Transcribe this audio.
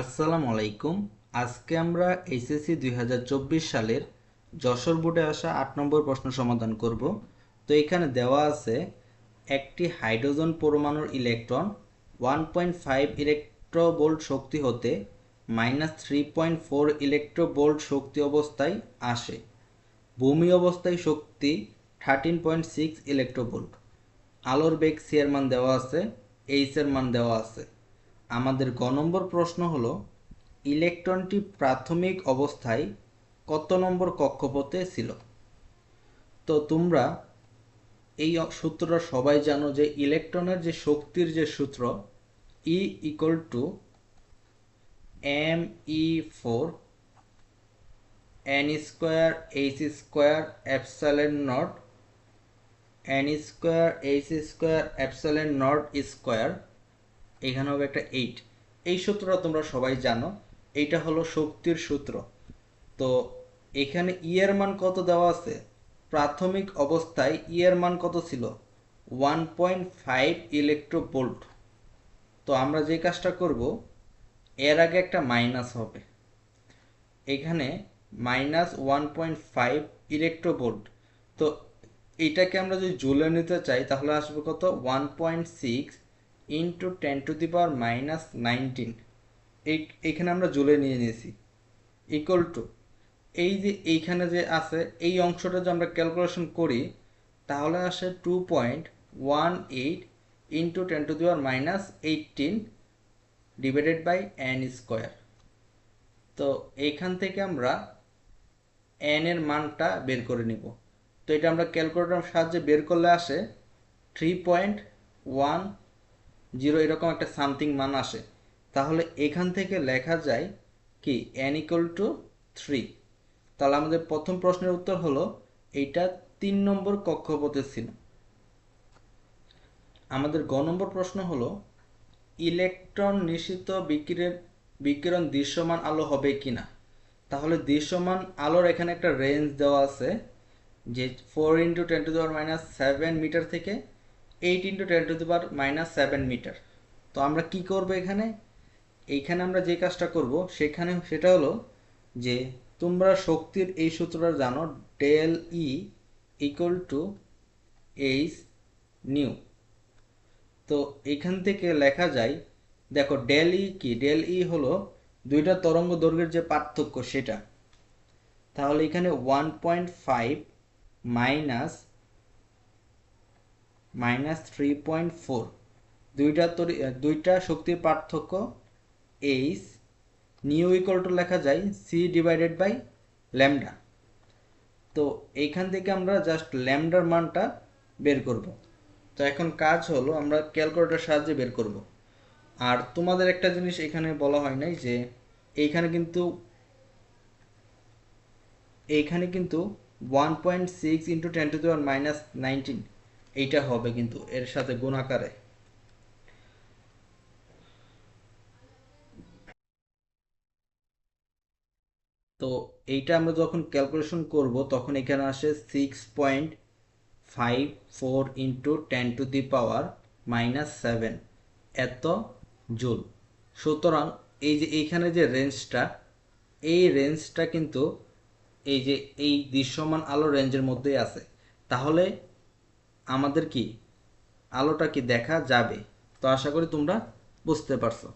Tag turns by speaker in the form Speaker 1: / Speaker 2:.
Speaker 1: আসসালামু আলাইকুম। আজকে আমরা এইচএসসি দুই হাজার চব্বিশ সালের যশোর বোর্ডে আসা আট নম্বর প্রশ্ন সমাধান করব। তো এখানে দেওয়া আছে, একটি হাইড্রোজেন পরমাণুর electron one point five electronvolt শক্তি হতে minus three point four electronvolt শক্তি অবস্থায় আসে। ভূমি অবস্থায় শক্তি থার্টিন পয়েন্ট সিক্স ইলেকট্রোভোল্ট। আলোর বেগ সি এর মান দেওয়া আছে, এইচ এর মান দেওয়া আছে। আমাদের গ নম্বর প্রশ্ন হলো, ইলেকট্রনটি প্রাথমিক অবস্থায় কত নম্বর কক্ষপথে ছিল? তো তোমরা এই সূত্রটা সবাই জানো যে ইলেকট্রনের যে শক্তির যে সূত্র E equal to M E four N square H square epsilon naught N square H square epsilon naught square এখানে হবে একটা এইট এই সূত্রটা তোমরা সবাই জানো, এইটা হলো শক্তির সূত্র। তো এখানে ই এর মান কত দেওয়া আছে? প্রাথমিক অবস্থায় ই এর মান কত ছিল? ওয়ান পয়েন্ট ফাইভ ইলেকট্রোভোল্ট তো আমরা যে কাজটা করব, এর আগে একটা মাইনাস হবে। এখানে minus one point five electronvolt তো এটাকে আমরা যদি জুলে নিতে চাই, তাহলে আসবে কত? One point six into ten to the power minus nineteen এইখানে আমরা জুলে নিয়ে নিয়েছি। ইকুয়াল টু এই যে এইখানে যে আছে, এই অংশটা যে আমরা ক্যালকুলেশন করি, তাহলে আসে two point one eight into ten to the power minus eighteen divided by N square তো এইখান থেকে আমরা এন এর মানটা বের করে নিব। তো এটা আমরা ক্যালকুলেটরের সাহায্যে বের করলে আসে থ্রি পয়েন্ট ওয়ান জিরো এরকম একটা সামথিং মান আসে। তাহলে এখান থেকে লেখা যায় কি এন ইকুয়াল টু থ্রি তাহলে আমাদের প্রথম প্রশ্নের উত্তর হলো, এইটা তিন নম্বর কক্ষপথে ছিল। আমাদের গ নম্বর প্রশ্ন হলো, ইলেকট্রন নিশ্চিত বিকিরের, বিকিরণ দৃশ্যমান আলো হবে কিনা? তাহলে দৃশ্যমান আলোর এখানে একটা রেঞ্জ দেওয়া আছে, যে ফোর ইন্টু টেন টু দেওয়ার মাইনাস সেভেন মিটার থেকে eight into ten to the power minus seven metre তো আমরা কি করব এখানে? এইখানে আমরা যে কাজটা করব, সেখানে, সেটা হলো যে তোমরা শক্তির এই সূত্রটা জানো del E equal to H nu তো এখান থেকে লেখা যায়, দেখো ডেল ই কি? ডেল ই হলো দুইটা তরঙ্গ দৈর্ঘ্যের যে পার্থক্য সেটা। তাহলে এখানে one point five minus minus three point four. দুইটা তরি দুইটা শক্তির পার্থক্য এইচ নিউ ইকুয়াল টু লেখা যায় সি ডিভাইডেড বাই ল্যামডা তো এইখান থেকে আমরা জাস্ট ল্যামডার মানটা বের করব। তো এখন কাজ হলো আমরা ক্যালকুলেটর সাহায্যে বের করব। আর তোমাদের একটা জিনিস এখানে বলা হয় নাই যে এইখানে কিন্তু এইখানে কিন্তু one point six into ten to দেওয়ার মাইনাস নাইনটিন এইটা হবে কিন্তু এর সাথে গুণাকারে তো এইটা আমরা যখন ক্যালকুলেশন করব, তখন এখানে আসে six point five four into ten to the power minus seven এত জুল। সুতরাং এই যে এইখানে যে রেঞ্জটা এই রেঞ্জটা কিন্তু এই যে এই দৃশ্যমান আলো রেঞ্জের মধ্যেই আছে। তাহলে আমাদের কি আলোটা কি দেখা যাবে? তো আশা করি তোমরা বুঝতে পারছ।